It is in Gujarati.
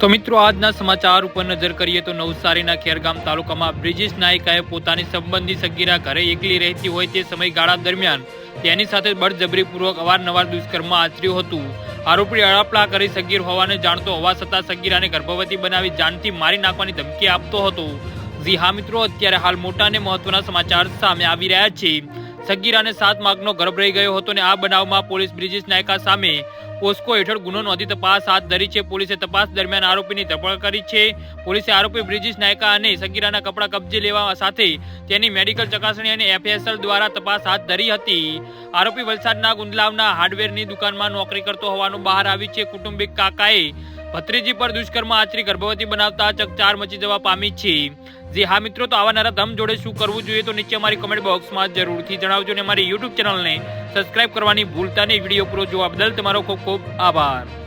તો મિત્રો, આજના સમાચાર ઉપર નજર કરીએ તો નવસારીના ખેરગામ તાલુકામાં બ્રિજેશ નાયકાએ પોતાની સંબંધી સગીરા ઘરે એકલી રહેતી હોય તે સમયગાળા દરમિયાન તેની સાથે બળજબરીપૂર્વક અવારનવાર દુષ્કર્મ આચર્યું હતું. આરોપી અળાપલા કરી સગીર હોવાને જાણતો હોવા છતાં સગીરાને ગર્ભવતી બનાવી જાનથી મારી નાખવાની ધમકી આપતો હતો. જી હા મિત્રો, અત્યારે હાલ મોટા અને મહત્વના સમાચાર સામે આવી રહ્યા છે. સગીરાને સાત માર્ગનો ગર્ભ રહી ગયો હતો અને આ બનાવમાં પોલીસ બ્રિજેશ નાયકા સામે પોસ્કો હેઠળ ગુનો નોંધી તપાસ હાથ ધરી છે. પોલીસે તપાસ દરમિયાન આરોપીની ધરપકડ કરી છે. પોલીસે આરોપી બ્રિજેશ નાયકા અને સગીરાના કપડાં કબજે લેવા સાથે તેની મેડિકલ ચકાસણી અને એફએસએલ દ્વારા તપાસ હાથ ધરી હતી. આરોપી વલસાડના ગુંદલાવના હાર્ડવેરની દુકાનમાં નોકરી કરતો હોવાનું બહાર આવ્યું છે. કુટુંબિક કાકાએ ભત્રીજી પર દુષ્કર્મ આચરી ગર્ભવતી બનાવતા ચકચાર મચી જવા પામી છે. જે હા મિત્રો, તો આવા નારા ધમ જોડે શું કરવું જોઈએ તો નીચે અમારી કમેન્ટ બોક્સમાં જરૂરથી જણાવજો અને અમારી યુટ્યુબ ચેનલને સબસ્ક્રાઇબ કરવાની ભૂલતા નહીં. વીડિયો પૂરો જોવા બદલ તમારો ખૂબ ખૂબ આભાર.